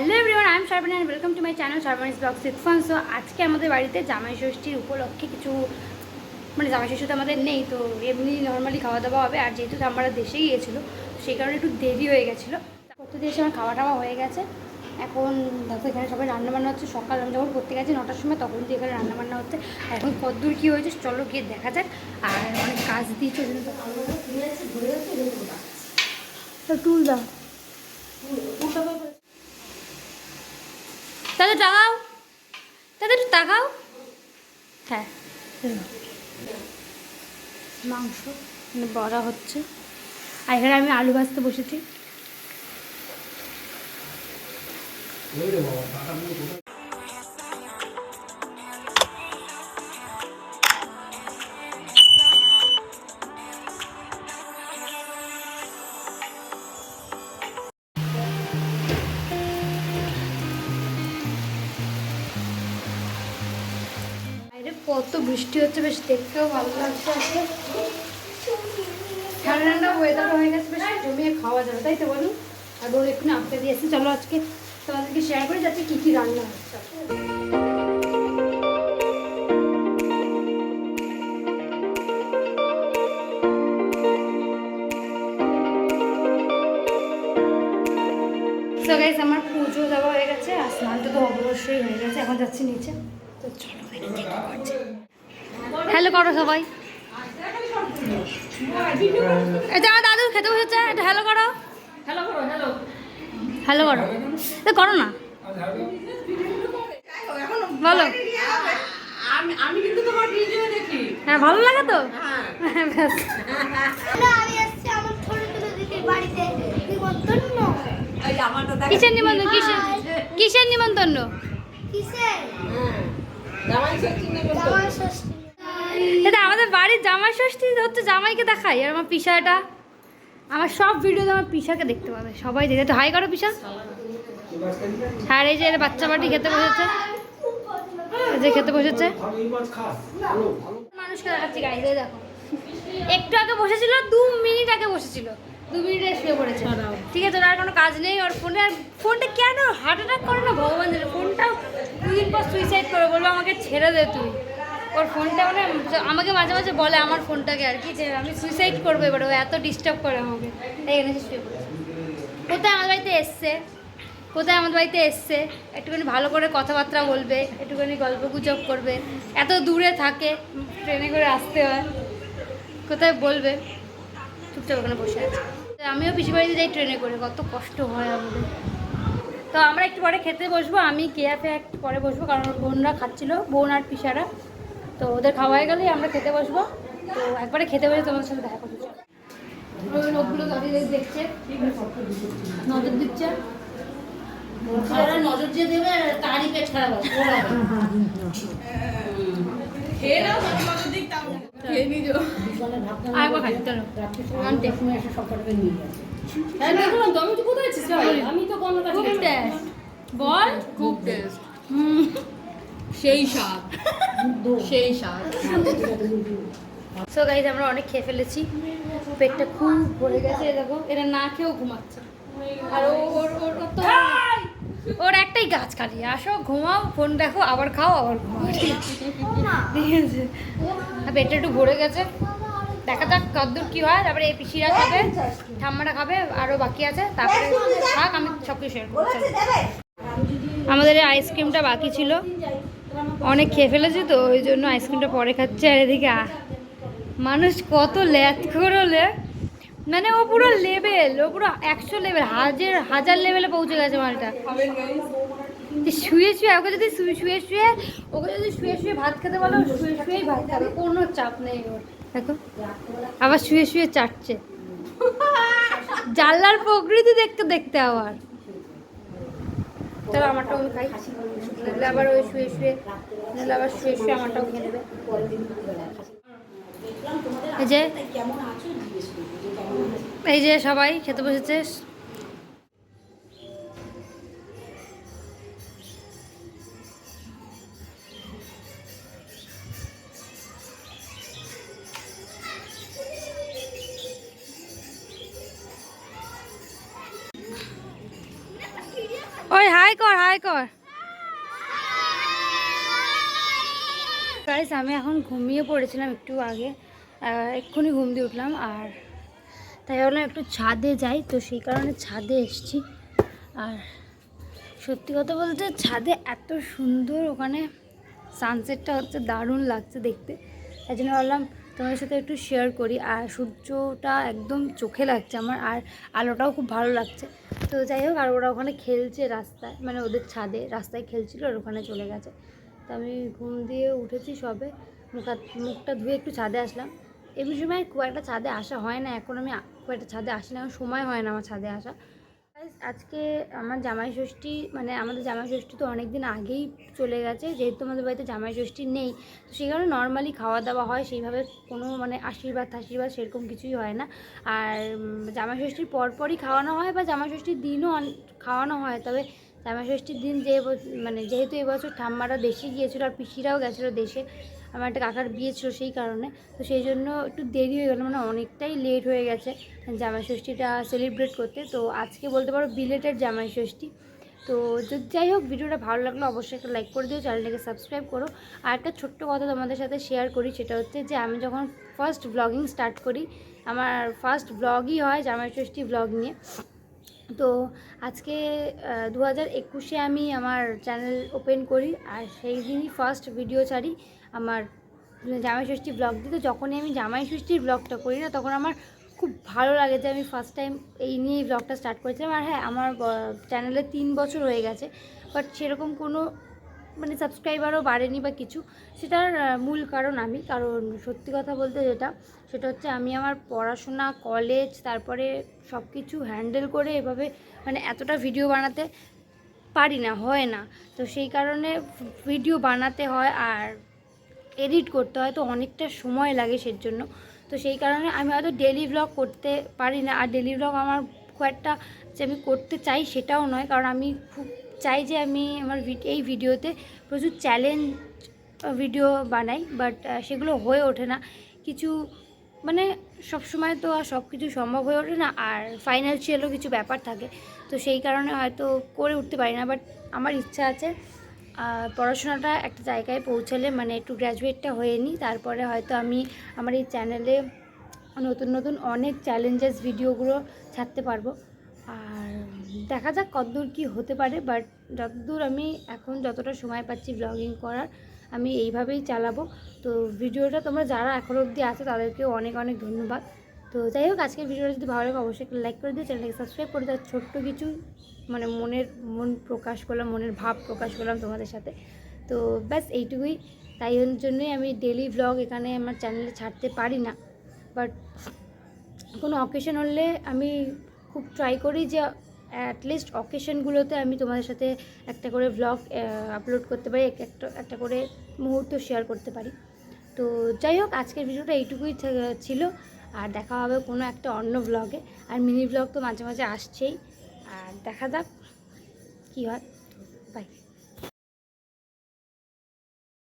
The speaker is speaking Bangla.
Hello everyone I am Sharban and welcome to my channel Sharbani's blog six fun so আজকে আমাদের বাড়িতে জামাই ষষ্ঠীর উপলক্ষে কিছু মানে জামাই ষষ্ঠী তো আমাদের নেই তো এমনি নর্মালি খাওয়া দাওয়া হবে। আর যেহেতু আমরা দেশে গিয়েছিল সেই কারণে একটু দেরি হয়ে গেছিল। প্রত্যেক দেশে আমার খাওয়া টাওয়া হয়ে গেছে। এখন দেখো এখানে সবাই রান্নাবান্না হচ্ছে। সকাল আমি যখন করতে গেছি নটার সময় তখন দিয়ে এখানে রান্নাবান্না হচ্ছে। এখন কদ্দূর কী হয়েছে চলো গিয়ে দেখা যাক। আর অনেক কাজ দিয়েছে। তো টুল দাও। তাদের টাকাও তাদের একটু তাকাও। হ্যাঁ। মাংস মানে বড়া হচ্ছে। আর এখানে আমি আলু ভাজতে বসেছি। কত বৃষ্টি হচ্ছে, বেশ দেখতেও ভালো লাগছে আজকে। ঠান্ডা ঠান্ডা ওয়েদার হয়ে গেছে, বেশ জমিয়ে খাওয়া যাবে, তাই তো বলুন? আর ওর একটু নামতে দিয়েছি চলো আজকে তোমাদেরকে শেয়ার করি যাতে কী কী রান্না হচ্ছে। আমার পুজো দেওয়া হয়ে গেছে, আর স্নানটা তো অবশ্যই হয়ে গেছে, এখন যাচ্ছি নিচে। হ্যালো করো সবাই। আমার দাদু খেতে বসেছে এটা হ্যালো করো। হ্যালো করো। হ্যালো করো এ করো না। বলো। আমি আমি কিন্তু তোমার ভিডিও দেখি হ্যাঁ ভালো লাগে তো? হ্যাঁ ব্যাস। আমি এসেছি আমার ছোট ছোট দিদির বাড়িতে নিমন্ত্রণ এই যে কিসের নিমন্ত্রণ? কিসের কিসের নিমন্ত্রণ? কিসে হ্যাঁ এটা আমাদের বাড়ির জামাই ষষ্ঠী হচ্ছে জামাইকে দেখাই, আর আমার পিসাটা। আমার সব ভিডিওতে আমার পিসাকে দেখতে পাবে, সবাই দেখে। তো হাই করো পিসা। আর এই যে বাচ্চা বাটি খেতে বসেছে। যে খেতে বসেছে। মানুষকে দেখাচ্ছি গাড়িতে দেখো। একটু আগে বসেছিল, দু মিনিট আগে বসেছিল। দু মিনিটে শুয়ে পড়েছে। ঠিক আছে আর কোনো কাজ নেই, ওর ফোনে আর ফোনটা কেন? হার্ট অ্যাটাক করে না ভগবান জানে ফোনটাও দুদিন পর সুইসাইড করে বলব আমাকে ছেড়ে দে তুই। ওর ফোনটা মানে আমাকে মাঝে মাঝে বলে আমার ফোনটাকে আর কি, যে আমি সুইসাইড করব এবার, ও এত ডিস্টার্ব করে আমাকে। তাই শুয়ে পড়েছে। কোথায় আমার বাড়িতে এসছে? কোথায় আমাদের বাড়িতে এসছে? একটুখানি ভালো করে কথাবার্তা বলবে, একটুখানি গল্প গুজব করবে। এত দূরে থাকে ট্রেনে করে আসতে হয়। কোথায় বলবে? চুপচাপ ওখানে বসে আছে। আমিও পিসি বাড়িতে যাই, ট্রেনে করে। কত কষ্ট হয় আমাদের। তো আমরা একটু পরে খেতে বসবো, আমি কেয়াফে একটু পরে বসবো, কারণ বোনরা খাচ্ছিলো, বোন আর পিসারা। তো ওদের খাওয়া হয়ে গেলেই আমরা খেতে বসবো। তো একবারে খেতে বসে তোমার সাথে দেখা করতে লোকগুলো দেখছে, নজর দিচ্ছে। নজর দিয়ে দেবে, তারই পেট খারাপ। খেয়ে নাও তারপর দিক তাও খেয়ে নিજો আরেকবার খাই চলো। আনতে হ্যাঁ দেখলাম তো আমি তো কোথায় আছিস আমি তো কোনো কাছে খুব টেস্ট বল। খুব টেস্ট হুম। সেই স্বাদ। সেই স্বাদ। সো গাইজ আমরা অনেক খেয়ে ফেলেছি। পেটটা খুব ভরে গেছে এই দেখো। এটা না খেয়েও ঘুমাচ্ছে। আর ওর ওর ওর তো ওর একটাই গাছ খালি। আসো ঘুমাও ফোন দেখো আবার খাও আবার ঘুমাও। ঠিক আছে পেটটা একটু ভরে গেছে। দেখা যাক কদ্দূর কী হয়। তারপরে এই পিসিরা খাবে ঠাম্মাটা খাবে আরও বাকি আছে। তারপরে থাক আমি সব কিছু শেয়ার করছি আমাদের আইসক্রিমটা বাকি ছিল। অনেক খেয়ে ফেলেছি তো ওই জন্য আইসক্রিমটা পরে খাচ্ছে। আর এদিকে মানুষ কত ল্যাথ করলে মানে ও পুরো লেভেল ও পুরো একশো লেভেল হাজার হাজার লেভেলে পৌঁছে গেছে মালটা। শুয়ে শুয়ে, ওকে যদি শুয়ে শুয়ে শুয়ে, ওকে যদি শুয়ে শুয়ে ভাত খেতে বলো শুয়ে শুয়েই ভাত খাবে, কোনো চাপ নেই ওর। দেখো, আবার শুয়ে শুয়ে চাটছে। জানলার প্রকৃতি দেখতে দেখতে আবার। তাহলে আমারটাও আমি খাই। নাহলে আবার ওই শুয়ে শুয়ে, নাহলে আবার শুয়ে শুয়ে আমারটাও খেয়ে নেবে। এই যে এই যে সবাই, খেতে বসেছে। ওই, হাই কর হাই কর। আমি এখন ঘুমিয়ে পড়েছিলাম একটু আগে। এক্ষুনি ঘুম দিয়ে উঠলাম, আর তাই ভাবলাম একটু ছাদে যাই, তো সেই কারণে ছাদে এসেছি। আর সত্যি কথা বলতে ছাদে এত সুন্দর ওখানে সানসেটটা হচ্ছে দারুণ লাগছে দেখতে। তাই জন্য ভাবলাম তোমাদের সাথে একটু শেয়ার করি। আর সূর্যটা একদম চোখে লাগছে আমার, আর আলোটাও খুব ভালো লাগছে। তো যাই হোক, আর ওরা ওখানে খেলছে রাস্তায় মানে ওদের ছাদে, রাস্তায় খেলছিল আর ওখানে চলে গেছে। তো আমি ঘুম দিয়ে উঠেছি সবে, মুখ মুখটা ধুয়ে একটু ছাদে আসলাম। এমনি সময় খুব একটা ছাদে আসা হয় না, এখন আমি খুব একটা ছাদে আসি না সময় হয় না আমার ছাদে আসা। আজকে আমার জামাই ষষ্ঠী মানে আমাদের জামাই ষষ্ঠী তো অনেক দিন আগেই চলে গেছে, যেহেতু আমাদের বাড়িতে জামাই ষষ্ঠী নেই, তো সেই কারণে নর্মালি খাওয়া দাওয়া হয়, সেইভাবে কোনো মানে আশীর্বাদ আশীর্বাদ সেরকম কিছুই হয় না। আর জামাই ষষ্ঠীর পরপরই খাওয়ানো হয় বা জামাই ষষ্ঠীর দিনও খাওয়ানো হয়, তবে জামাই ষষ্ঠীর দিন যে মানে যেহেতু এবছর ঠাম্মারা দেশে গিয়েছিল আর পিসিরাও গেছিল দেশে আমার একটা কাকার বিয়ে ছিল সেই কারণে। তো সেই জন্য একটু দেরি হয়ে গেলো মানে অনেকটাই লেট হয়ে গেছে জামাই ষষ্ঠীটা সেলিব্রেট করতে। তো আজকে বলতে পারো বিলেটেড জামাই ষষ্ঠী তো যদি যাই হোক, ভিডিওটা ভালো লাগল অবশ্যই একটা লাইক করে দিও, চ্যানেলটাকে সাবস্ক্রাইব করো। আর একটা ছোট্ট কথা তোমাদের সাথে শেয়ার করি, সেটা হচ্ছে যে আমি যখন ফার্স্ট ব্লগিং স্টার্ট করি, আমার ফার্স্ট ব্লগই হয় জামাই ষষ্ঠী ব্লগ নিয়ে। তো আজকে দু হাজার একুশে আমি আমার চ্যানেল ওপেন করি, আর সেই দিনই ফার্স্ট ভিডিও ছাড়ি। আমার জামাই ষষ্ঠী ব্লগ দিতে। যখনই আমি জামাই ষষ্ঠীর ব্লগটা করি না, তখন আমার খুব ভালো লাগে যে আমি ফার্স্ট টাইম এই নিয়েই ব্লগটা স্টার্ট করেছিলাম। আর হ্যাঁ আমার চ্যানেলে তিন বছর হয়ে গেছে বাট সেরকম কোনো মানে সাবস্ক্রাইবারও বাড়েনি বা কিছু, সেটার মূল কারণ আমি। কারণ সত্যি কথা বলতে যেটা, সেটা হচ্ছে আমি আমার পড়াশোনা কলেজ তারপরে সব কিছু হ্যান্ডেল করে এভাবে মানে এতটা ভিডিও বানাতে পারি না, হয় না। তো সেই কারণে ভিডিও বানাতে হয়, আর এডিট করতে হয়, তো অনেকটা সময় লাগে সের জন্য তো সেই কারণে আমি হয়তো ডেলি ব্লগ করতে পারি না। আর ডেলি ব্লগ আমার খুব একটা যে আমি করতে চাই সেটাও নয়। কারণ আমি খুব চাই যে আমি আমার এই ভিডিওতে প্রচুর চ্যালেঞ্জ ভিডিও বানাই। বাট সেগুলো হয়ে ওঠে না। কিছু মানে সব সময় তো আর সব কিছু সম্ভব হয়ে ওঠে না। আর ফাইন্যান্সিয়ালও কিছু ব্যাপার থাকে। তো সেই কারণে হয়তো করে উঠতে পারি না। বাট আমার ইচ্ছা আছে পড়াশোনাটা একটা জায়গায় পৌঁছালে মানে একটু গ্র্যাজুয়েটটা হয়ে নিই। তারপরে হয়তো আমি আমার এই চ্যানেলে নতুন নতুন অনেক চ্যালেঞ্জেস ভিডিওগুলো ছাড়তে পারব। আর দেখা যাক কতদূর কী হতে পারে বাট যতদূর আমি এখন যতটা সময় পাচ্ছি ব্লগিং করার, আমি এইভাবেই চালাবো। তো ভিডিওটা তোমরা যারা এখনও অবধি আছো তাদেরকে অনেক অনেক ধন্যবাদ। তো যাই হোক, আজকের ভিডিওটা যদি ভালো লাগে, অবশ্যই লাইক করে দিও। চ্যানেলটাকে সাবস্ক্রাইব করে দাও। ছোট্ট কিছু মানে মনের, মন প্রকাশ করলাম, মনের ভাব প্রকাশ করলাম তোমাদের সাথে। তো ব্যাস এইটুকুই। তাই জন্যই আমি ডেলি ব্লগ এখানে আমার চ্যানেলে ছাড়তে পারি না। বাট কোনো অকেশন হলে আমি খুব ট্রাই করি যে অ্যাটলিস্ট অকেশনগুলোতে আমি তোমাদের সাথে একটা করে ব্লগ আপলোড করতে পারি, এক- একটা একটা করে মুহূর্ত শেয়ার করতে পারি। তো যাই হোক, আজকের ভিডিওটা এইটুকুই ছিল। আর দেখা হবে কোনো একটা অন্য ব্লগে আর মিনি ব্লগ তো মাঝে মাঝে আসছেই। দেখা যাক কি হয়।